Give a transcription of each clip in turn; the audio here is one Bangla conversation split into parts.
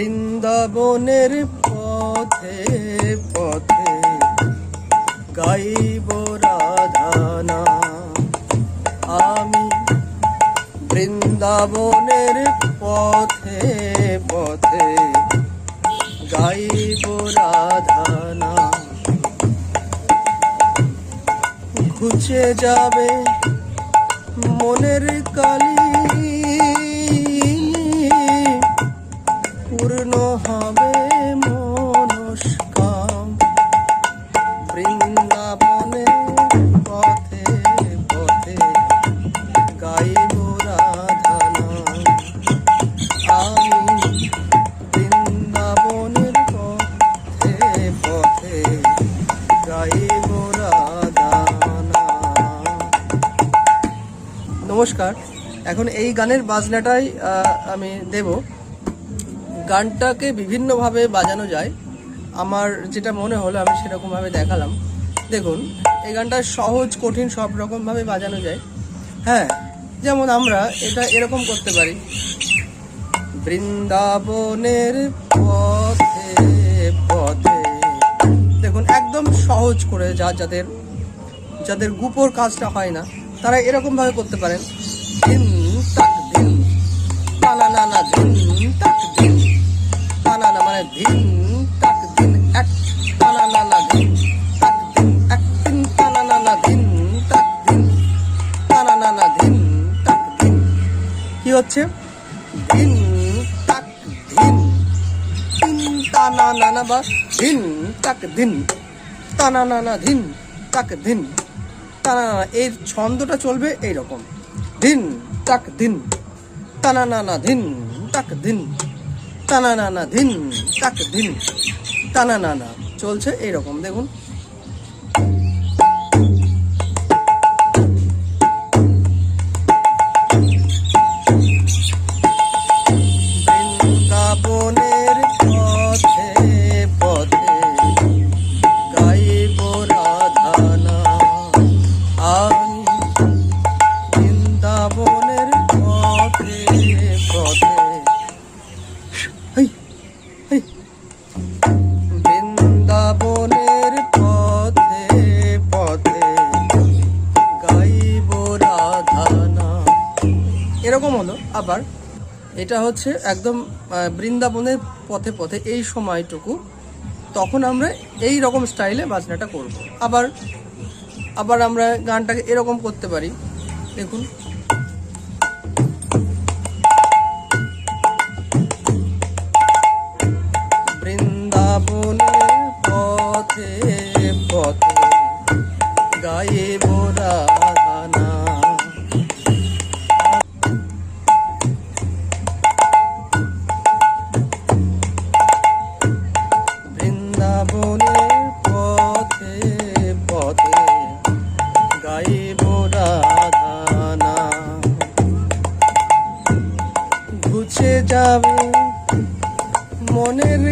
বৃন্দাবনের পথে পথে গাইব রাধানা। আমি বৃন্দাবনের পথে পথে গাইব রাধানা। ঘুচে যাবে মনের কালি নমস্কার। এখন এই গানের বাজনাটাই আমি দেব। গানটাকে বিভিন্নভাবে বাজানো যায়। আমার যেটা মনে হলো, আমি সেরকমভাবে দেখালাম। দেখুন, এই গানটা সহজ, কঠিন সব রকমভাবে বাজানো যায়। হ্যাঁ যেমন আমরা এটা এরকম করতে পারি। বৃন্দাবনের পথে পথে। দেখুন, একদম সহজ করে, যা যাদের যাদের গুপোর কাজটা হয় না তারা এরকম ভাবে করতে পারেন দিন তাক দিন না না দিন তাক দিন না মানে দিন দিন এক না না দিন এক দিন না না দিন দিন না না দিন কি হচ্ছে দিন দিন টানা না না বা দিন তাক দিন টানা না না দিন তাক দিন টানা না না। এর ছন্দটা চলবে এইরকম দিন তাক দিন টানা না না দিন তাক দিন টানা না না দিন তাক দিন টানা না না, চলছে এইরকম দেখুন আবার এটা হচ্ছে একদম বৃন্দাবনের পথে পথে এই সময়টুকু। তখন আমরা এই রকম স্টাইলে বাজনাটা করব। আবার আবার আমরা গানটাকে এরকম করতে পারি। দেখুন। পথে পথে ঘুচে যাবে মনের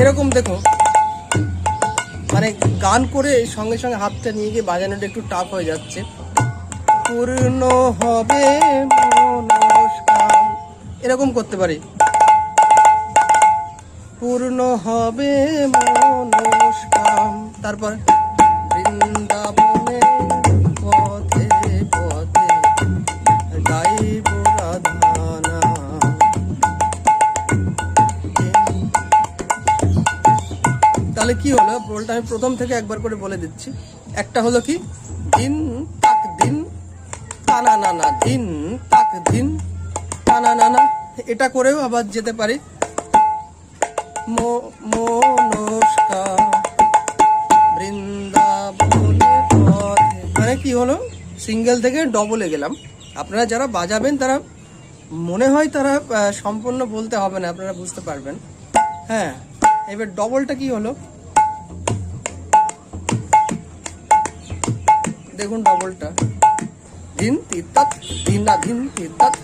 এরকম দেখো মানে গান করে সঙ্গে সঙ্গে হাতটা নিয়ে গিয়ে বাজানোটা একটু টাফ হয়ে যাচ্ছে। পূর্ণ হবে এরকম করতে পারি। পূর্ণ হবে মনস্কাম। তারপর বৃন্দাবনে পথে পথে গাইব তাহলে কি হলো? রোলটা আমি প্রথম থেকে একবার করে বলে দিচ্ছি। একটা হলো কি? দিন তাক দিন টানা না দিন তাক দিন টানা না এটা করেও আবার যেতে পারি। মনস্কা। মানে কি হলো? সিঙ্গেল থেকে ডবলে গেলাম। আপনারা যারা বাজাবেন, তারা মনে হয় তারা সম্পূর্ণ বলতে হবে না, আপনারা বুঝতে পারবেন। হ্যাঁ এবার ডবলটা কি হলো? দেখুন ডবলটা দিন তিতাত দিনা দিন তিতাত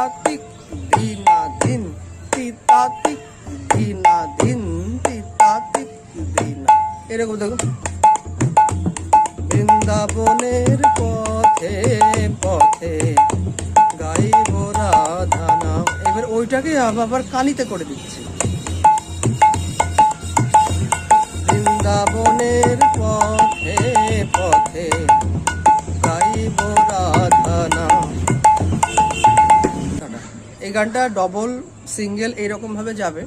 তিতাতিক দিনা দিন তিতাতিক তিক দিনা দিন। তিতা তিক দিনা এরকম দেখুন বৃন্দাবনের পথে পথে গাইব রাধা নাম এবার ওইটাকে আবার কানিতে করে দিচ্ছি। বৃন্দাবনের পথে পথে গাইব রাধা এই গানটা ডবল সিঙ্গেল এইরকম ভাবে যাবে।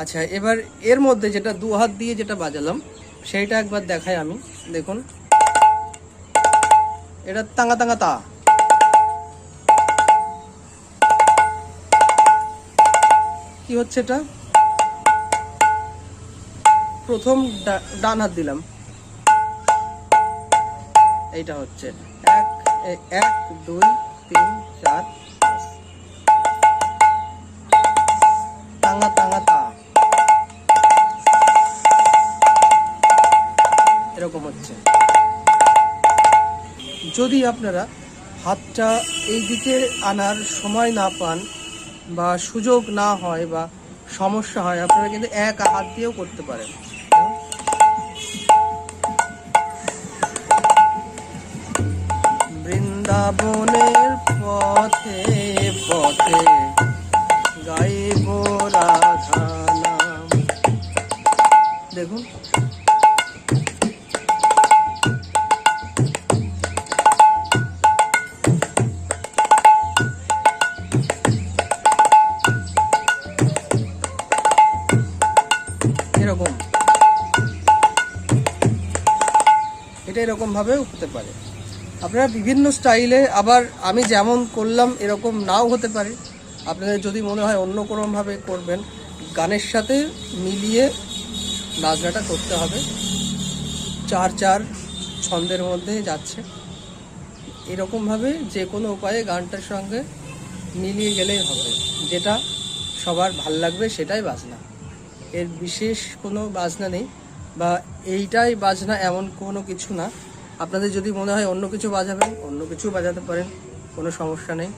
আচ্ছা এবার এর মধ্যে যেটা দু হাত দিয়ে যেটা বাজালাম, সেইটা একবার দেখাই আমি। দেখুন। এটা তাঙ্গা তাঙ্গা তা। কি হচ্ছে এটা? প্রথম ডান হাত দিলাম। এইটা হচ্ছে। এক এক, দুই, তিন, চার তাঙ্গা তাঙ্গা, তা। এরকম হচ্ছে। যদি আপনারা হাতটা এই দিকে আনার সময় না পান বা সুযোগ না হয় বা সমস্যা হয়, আপনারা কিন্তু এক হাত দিয়েও করতে পারেন। বৃন্দাবনের পথে এটা এরকম ভাবেও হতে পারে। আপনারা বিভিন্ন স্টাইলে আবার আমি যেমন করলাম এরকম নাও হতে পারে। আপনাদের যদি মনে হয় অন্য কোনোভাবে করবেন, গানের সাথে মিলিয়ে নাচনাটা করতে হবে। চার চার ছন্দের মধ্যে যাচ্ছে। এরকমভাবে যে কোনো উপায়ে গানটার সঙ্গে মিলিয়ে গেলেই হবে। যেটা সবার ভালো লাগবে সেটাই বাজনা। এর বিশেষ কোনো বাজনা নেই। বা এইটাই বাজনা এমন কোনো কিছু না। আপনাদের যদি মনে হয় অন্য কিছু বাজাবেন, অন্য কিছু বাজাতে পারেন, কোনো সমস্যা নেই।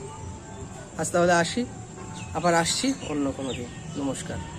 আজ তাহলে আসি, আবার আসছি অন্য কোনো দিন। নমস্কার।